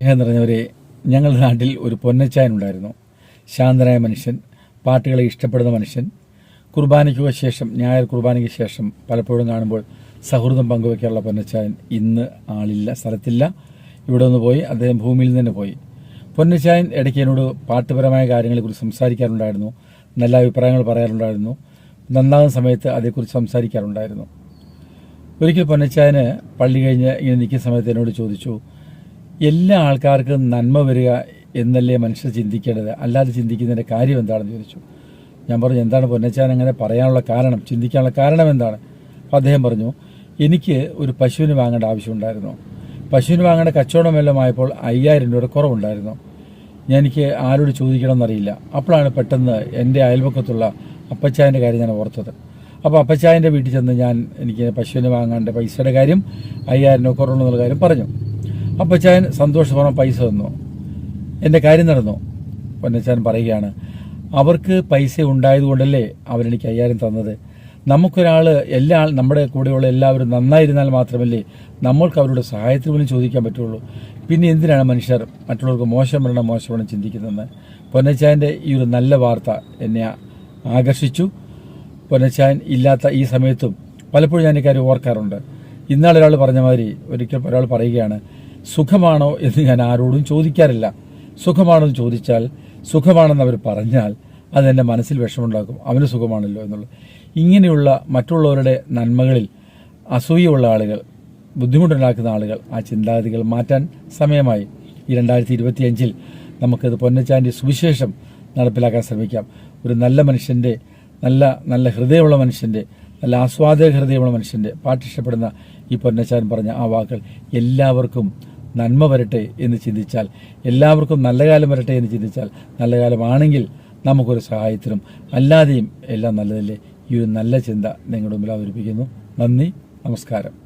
സ്നേഹം നിറഞ്ഞവരെ ഞങ്ങളുടെ നാട്ടിൽ ഒരു പൊന്നച്ചായൻ ഉണ്ടായിരുന്നു. ശാന്തനായ മനുഷ്യൻ പാട്ടുകളെ ഇഷ്ടപ്പെടുന്ന മനുഷ്യൻ. കുർബാനയ്ക്ക് ശേഷം ഞായർ കുർബാനയ്ക്ക് ശേഷം പലപ്പോഴും കാണുമ്പോൾ സൗഹൃദം പങ്കുവയ്ക്കാനുള്ള പൊന്നച്ചായൻ ഇന്ന് ആളില്ല സ്ഥലത്തില്ല. ഇവിടെ നിന്ന് പോയി അദ്ദേഹം ഭൂമിയിൽ നിന്ന് തന്നെ പോയി. പൊന്നച്ചായൻ ഇടയ്ക്ക് എന്നോട് പാട്ടുപരമായ കാര്യങ്ങളെക്കുറിച്ച് സംസാരിക്കാറുണ്ടായിരുന്നു. നല്ല അഭിപ്രായങ്ങൾ പറയാറുണ്ടായിരുന്നു. നന്നാകുന്ന സമയത്ത് അതേക്കുറിച്ച് സംസാരിക്കാറുണ്ടായിരുന്നു. ഒരിക്കൽ പൊന്നച്ചായന് പള്ളി കഴിഞ്ഞ് ഇങ്ങനെ നിൽക്കുന്ന സമയത്ത് എന്നോട് ചോദിച്ചു എല്ലാ ആൾക്കാർക്കും നന്മ വരിക എന്നല്ലേ മനുഷ്യർ ചിന്തിക്കേണ്ടത്? അല്ലാതെ ചിന്തിക്കുന്നതിന്റെ കാര്യം എന്താണെന്ന് ചോദിച്ചു. ഞാൻ പറഞ്ഞു എന്താണ് പൊന്നച്ചാൻ അങ്ങനെ പറയാനുള്ള കാരണം? ചിന്തിക്കാനുള്ള കാരണം എന്താണ്? അപ്പോൾ അദ്ദേഹം പറഞ്ഞു എനിക്ക് ഒരു പശുവിന് വാങ്ങേണ്ട ആവശ്യമുണ്ടായിരുന്നു. പശുവിന് വാങ്ങേണ്ട കച്ചവടം എല്ലാം ആയപ്പോൾ അയ്യായിരം രൂപയുടെ കുറവുണ്ടായിരുന്നു. ഞാൻ എനിക്ക് ആരോട് ചോദിക്കണമെന്നറിയില്ല. അപ്പോഴാണ് പെട്ടെന്ന് എന്റെ അയൽപക്കത്തുള്ള അപ്പച്ചായന്റെ കാര്യം ഞാൻ ഓർത്തത്. അപ്പോൾ അപ്പച്ചായന്റെ വീട്ടിൽ ചെന്ന് ഞാൻ എനിക്ക് പശുവിന് വാങ്ങേണ്ട പൈസയുടെ കാര്യം അയ്യായിരം രൂപ കുറവുണ്ടെന്നുള്ള കാര്യം പറഞ്ഞു. അപ്പച്ചായൻ സന്തോഷപൂർവം പൈസ തന്നു. എന്റെ കാര്യം നടന്നു. പൊന്നച്ചാൻ പറയുകയാണ് അവർക്ക് പൈസ ഉണ്ടായതുകൊണ്ടല്ലേ അവരെനിക്ക് അയ്യായിരം തന്നത്? നമുക്കൊരാൾ എല്ലാ നമ്മുടെ കൂടെയുള്ള എല്ലാവരും നന്നായിരുന്നാൽ മാത്രമല്ലേ നമ്മൾക്ക് അവരുടെ സഹായത്തിന് പോലും ചോദിക്കാൻ പറ്റുള്ളൂ. പിന്നെ എന്തിനാണ് മനുഷ്യർ മറ്റുള്ളവർക്ക് മോശം വരണം മോശം വരണം ചിന്തിക്കുന്നത് പൊന്നച്ചായന്റെ ഈ ഒരു നല്ല വാർത്ത എന്നെ ആകർഷിച്ചു. പൊന്നച്ചായൻ ഇല്ലാത്ത ഈ സമയത്തും പലപ്പോഴും ഞാൻ ഇക്കാര്യം കാര്യം ഓർക്കാറുണ്ട്. ഇന്നാളൊരാൾ പറഞ്ഞ മാതിരി ഒരിക്കൽ ഒരാൾ പറയുകയാണ് സുഖമാണോ എന്ന് ഞാൻ ആരോടും ചോദിക്കാറില്ല. സുഖമാണോ എന്ന് ചോദിച്ചാൽ സുഖമാണെന്ന് അവർ പറഞ്ഞാൽ അതെന്റെ മനസ്സിൽ വിഷമുണ്ടാക്കും അവന് സുഖമാണല്ലോ എന്നുള്ളത്. ഇങ്ങനെയുള്ള മറ്റുള്ളവരുടെ നന്മകളിൽ അസൂയുള്ള ആളുകൾ ബുദ്ധിമുട്ടുണ്ടാക്കുന്ന ആളുകൾ ആ ചിന്താഗതികൾ മാറ്റാൻ സമയമായി. ഈ രണ്ടായിരത്തി ഇരുപത്തിയഞ്ചിൽ നമുക്കത് പൊന്നച്ചാന്റെ സുവിശേഷം നടപ്പിലാക്കാൻ ശ്രമിക്കാം. ഒരു നല്ല മനുഷ്യന്റെ നല്ല നല്ല ഹൃദയമുള്ള മനുഷ്യന്റെ നല്ല ആസ്വാദക ഹൃദയമുള്ള മനുഷ്യന്റെ പാട്ടിഷ്ടപ്പെടുന്ന ഈ പൊന്നച്ചാൻ പറഞ്ഞ ആ വാക്കുകൾ എല്ലാവർക്കും നന്മ വരട്ടെ എന്ന് ചിന്തിച്ചാൽ എല്ലാവർക്കും നല്ല കാലം വരട്ടെ എന്ന് ചിന്തിച്ചാൽ നല്ല കാലമാണെങ്കിൽ നമുക്കൊരു സഹായത്തിനും അല്ലാതെയും എല്ലാം നല്ലതല്ലേ? ഈ ഒരു നല്ല ചിന്ത നിങ്ങളുടെ മുമ്പിൽ അവതരിപ്പിക്കുന്നു. നന്ദി നമസ്കാരം.